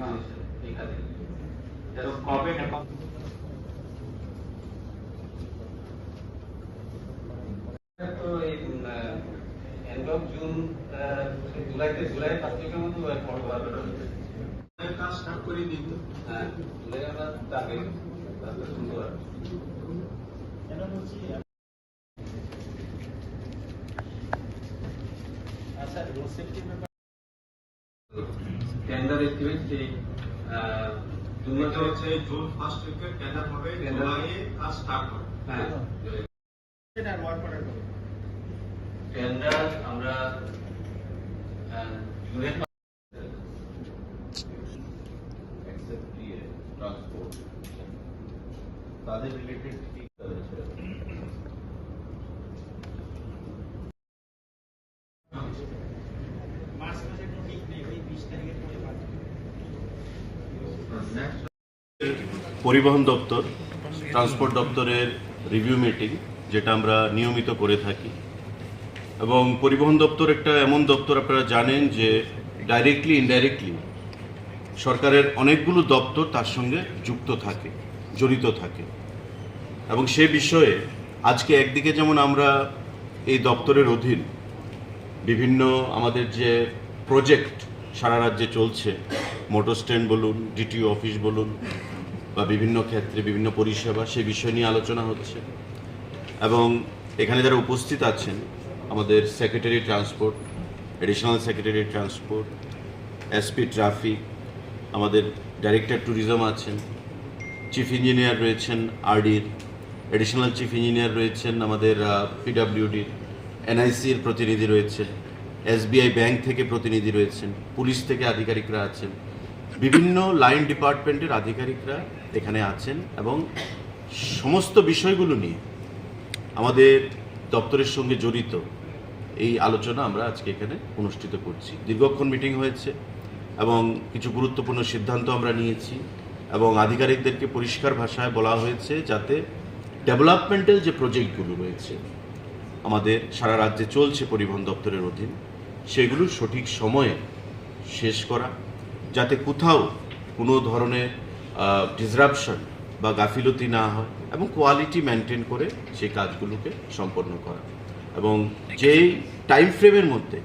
মানুষের এই কাজে যেন কবে না তো এই এন্ড অফ জুন জুলাইতে জুলাই ফার্স্ট উইকের মতো পড়ব হবে কাজ স্টার্ট করে তো হ্যাঁ জুলাই আমরা শুনতে আচ্ছা টেন্ডার এস্টিমেট সেই হচ্ছে জুন ফার্স্ট উইকে টেন্ডার হবে জুলাইয়ে কাজ স্টার্ট হবে। হ্যাঁ। টেন্ডার আমরা জুনের ট্রান্সপোর্ট তাদের রিলেটেড কি মাসে ঠিক নেই। পরিবহন দপ্তর ট্রান্সপোর্ট দপ্তরের রিভিউ মিটিং যেটা আমরা নিয়মিত করে থাকি। এবং পরিবহন দপ্তর একটা এমন দপ্তর আপনারা জানেন যে ডাইরেক্টলি ইনডাইরেক্টলি সরকারের অনেকগুলো দপ্তর তার সঙ্গে যুক্ত থাকে, জড়িত থাকে। এবং সে বিষয়ে আজকে একদিকে যেমন আমরা এই দপ্তরের অধীন বিভিন্ন আমাদের যে প্রজেক্ট সারা রাজ্যে চলছে। মোটর স্ট্যান্ড বলুন, ডিটিও অফিস বলুন, বা বিভিন্ন ক্ষেত্রে বিভিন্ন পরিষেবা, সে বিষয় নিয়ে আলোচনা হচ্ছে। এবং এখানে যারা উপস্থিত আছেন, আমাদের secretary transport additional secretary transport SP traffic আমাদের ডাইরেক্টর ট্যুরিজম আছেন চিফ ইঞ্জিনিয়ার রয়েছেন আরডির এডিশনাল চিফ ইঞ্জিনিয়ার রয়েছেন আমাদের পিডাব্লিউডির এনআইসির প্রতিনিধি রয়েছেন এসবিআই ব্যাংক থেকে প্রতিনিধি রয়েছেন, পুলিশ থেকে আধিকারিকরা আছেন, বিভিন্ন লাইন ডিপার্টমেন্টের আধিকারিকরা এখানে আছেন এবং সমস্ত বিষয়গুলো নিয়ে আমাদের দপ্তরের সঙ্গে জড়িত এই আলোচনা আমরা আজকে এখানে অনুষ্ঠিত করছি। দীর্ঘক্ষণ মিটিং হয়েছে এবং কিছু গুরুত্বপূর্ণ সিদ্ধান্ত আমরা নিয়েছি এবং আধিকারিকদেরকে পরিষ্কার ভাষায় বলা হয়েছে যাতে ডেভেলপমেন্টাল যে প্রজেক্টগুলো রয়েছে, আমাদের সারা রাজ্যে চলছে পরিবহন দপ্তরের অধীন সেগুলো সঠিক সময়ে শেষ করা, যাতে কোথাও কোনো ধরনের ডিসরাপশন বা গাফিলতি না হয় এবং কোয়ালিটি মেনটেন করে সেই কাজগুলোকে সম্পন্ন করা। এবং যেই টাইম ফ্রেমের মধ্যে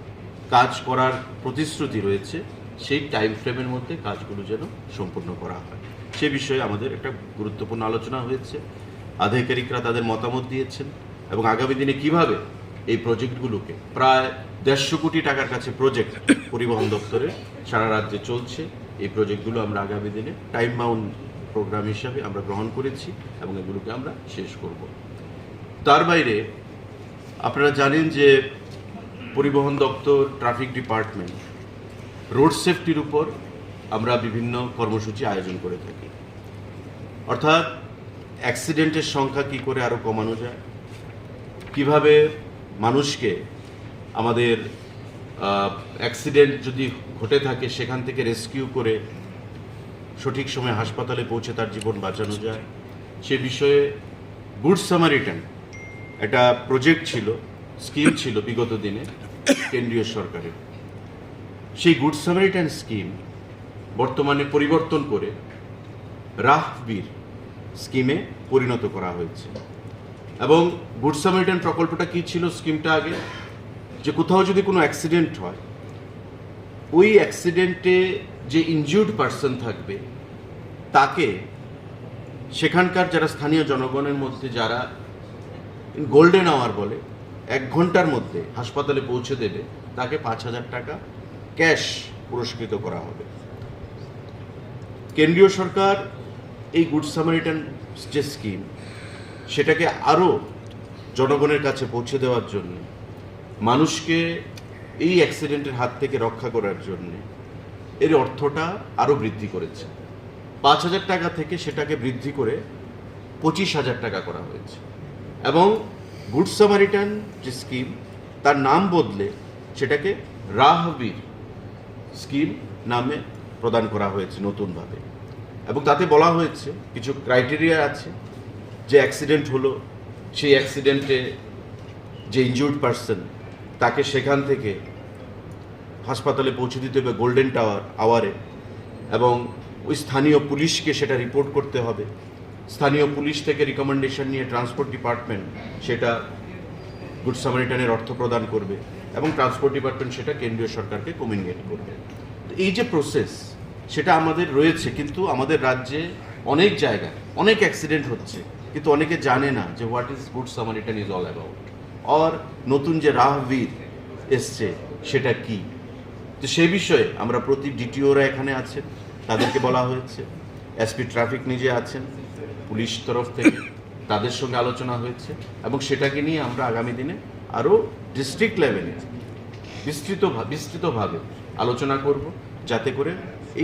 কাজ করার প্রতিশ্রুতি রয়েছে, সেই টাইম ফ্রেমের মধ্যে কাজগুলো যেন সম্পূর্ণ করা হয়। সে বিষয়ে আমাদের একটা গুরুত্বপূর্ণ আলোচনা হয়েছে। আধিকারিকরা তাদের মতামত দিয়েছেন এবং আগামী দিনে কীভাবে এই প্রজেক্টগুলোকে। প্রায় দেড়শো কোটি টাকার কাছে প্রজেক্ট পরিবহন দপ্তরে সারা রাজ্যে চলছে। এই প্রজেক্টগুলো আমরা আগামী দিনে টাইম বাউন্ড প্রোগ্রাম হিসাবে আমরা গ্রহণ করেছি এবং এগুলোকে আমরা শেষ করব। তার বাইরে আপনারা জানেন যে পরিবহন দপ্তর ট্রাফিক ডিপার্টমেন্ট রোড সেফটির উপর আমরা বিভিন্ন কর্মসূচি আয়োজন করে থাকি। অর্থাৎ অ্যাক্সিডেন্টের সংখ্যা কি করে আরও কমানো যায়? কীভাবে মানুষকে আমাদের অ্যাক্সিডেন্ট যদি ঘটে থাকে, সেখান থেকে রেস্কিউ করে সঠিক সময়ে হাসপাতালে পৌঁছে তার জীবন বাঁচানো যায়। সে বিষয়ে গুড সামারিটান একটা প্রজেক্ট ছিল স্কিম ছিল বিগত দিনে কেন্দ্রীয় সরকারের। সেই গুড সামারিটান স্কিম বর্তমানে পরিবর্তন করে রাহবীর স্কিমে পরিণত করা হয়েছে। এবং গুড সামারিটান প্রকল্পটা কি ছিল স্কিমটা আগে? যে কোথাও যদি কোনো অ্যাক্সিডেন্ট হয়, ওই অ্যাক্সিডেন্টে যে ইনজিউর্ড পার্সন থাকবে, তাকে সেখানকার যারা স্থানীয় জনগণের মধ্যে যারা গোল্ডেন আওয়ার বলে, এক ঘণ্টার মধ্যে হাসপাতালে পৌঁছে দেবে, তাকে পাঁচ হাজার টাকা ক্যাশ পুরস্কৃত করা হবে। কেন্দ্রীয় সরকার এই গুড সামারিটান যে স্কিম সেটাকে আরও জনগণের কাছে পৌঁছে দেওয়ার জন্য, মানুষকে এই অ্যাক্সিডেন্টের হাত থেকে রক্ষা করার জন্যে এর অর্থটা আরও বৃদ্ধি করেছে। পাঁচ হাজার টাকা থেকে সেটাকে বৃদ্ধি করে পঁচিশ হাজার টাকা করা হয়েছে। এবং গুড সামারিটান যে স্কিম, তার নাম বদলে সেটাকে রাহবীর স্কিম নামে প্রদান করা হয়েছে নতুনভাবে। এবং তাতে বলা হয়েছে, কিছু ক্রাইটেরিয়া আছে যে অ্যাক্সিডেন্ট হলো, সেই অ্যাক্সিডেন্টে যে ইনজুর্ড পার্সন তাকে সেখান থেকে হাসপাতালে পৌঁছে দিতে হবে গোল্ডেন টাওয়ার আওয়ারে এবং ওই স্থানীয় পুলিশকে সেটা রিপোর্ট করতে হবে। স্থানীয় পুলিশ থেকে রিকমেন্ডেশন নিয়ে ট্রান্সপোর্ট ডিপার্টমেন্ট সেটা গুড সামারিটানের অর্থ প্রদান করবে এবং ট্রান্সপোর্ট ডিপার্টমেন্ট সেটা কেন্দ্রীয় সরকারকে কমিউনিকেট করবে। তো এই যে প্রসেস সেটা আমাদের রয়েছে, কিন্তু আমাদের রাজ্যে অনেক জায়গায় অনেক অ্যাক্সিডেন্ট হচ্ছে। কিন্তু অনেকে জানে না যে what is good Samaritan is all about or নতুন যে রাহবীর এসছে, সেটা কি? তো সেই বিষয়ে আমরা প্রতি ডিটিওরা এখানে আছেন তাদেরকে বলা হয়েছে। এসপি ট্রাফিক নিজে আছেন, পুলিশ তরফ থেকে তাদের সঙ্গে আলোচনা হয়েছে এবং সেটাকে নিয়ে আমরা আগামী দিনে আরও ডিস্ট্রিক্ট লেভেলে বিস্তৃত বিস্তৃতভাবে আলোচনা করব, যাতে করে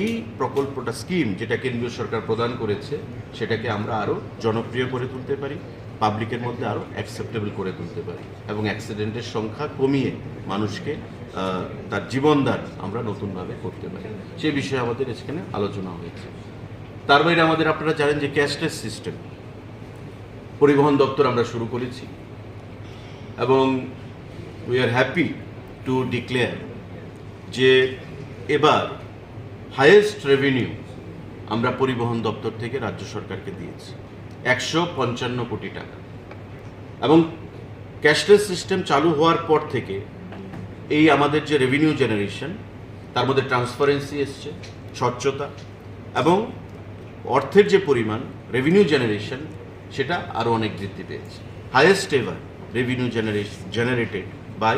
এই প্রকল্পটা স্কিম যেটা কেন্দ্রীয় সরকার প্রদান করেছে, সেটাকে আমরা আরও জনপ্রিয় করে তুলতে পারি পাবলিকের মধ্যে আরও অ্যাকসেপ্টেবল করে তুলতে পারি এবং অ্যাক্সিডেন্টের সংখ্যা কমিয়ে মানুষকে তার জীবনদান আমরা নতুনভাবে করতে পারি। সে বিষয়ে আমাদের এখানে আলোচনা হয়েছে। তার বাইরে আমাদের আপনারা জানেন যে ক্যাশলেস সিস্টেম পরিবহন দপ্তর আমরা শুরু করেছি এবং we are happy to declare যে এবার হাইয়েস্ট রেভিনিউ আমরা পরিবহন দপ্তর থেকে রাজ্য সরকারকে দিয়েছি। একশো পঞ্চান্ন কোটি টাকা। এবং ক্যাশলেস সিস্টেম চালু হওয়ার পর থেকে এই আমাদের যে রেভিনিউ জেনারেশন তার মধ্যে ট্রান্সপারেন্সি এসছে, স্বচ্ছতা এবং অর্থের যে পরিমাণ রেভিনিউ জেনারেশন সেটা আরও অনেক বৃদ্ধি পেয়েছে। Highest ever revenue generation generated by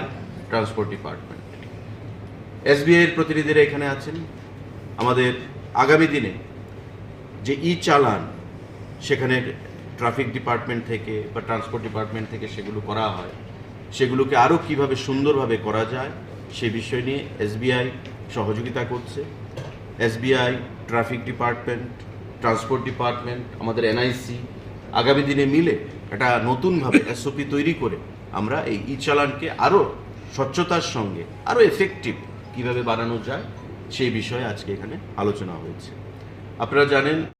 transport department SBI এর প্রতিনিধিরা এখানে আছেন। আমাদের আগামী দিনে যে ই চালান সেখানে ট্রাফিক ডিপার্টমেন্ট থেকে বা ট্রান্সপোর্ট ডিপার্টমেন্ট থেকে সেগুলো করা হয়, সেগুলোকে আরও কীভাবে সুন্দরভাবে করা যায়, সে বিষয় নিয়ে এসবিআই সহযোগিতা করছে। SBI traffic department, transport department, আমাদের এনআইসি আগামী দিনে মিলে একটা নতুনভাবে এসওপি তৈরি করে আমরা এই ই চালানকে আরও স্বচ্ছতার সঙ্গে আরও এফেক্টিভ কীভাবে বানানো যায় সেই বিষয়ে আজকে এখানে আলোচনা হয়েছে। আপনারা জানেন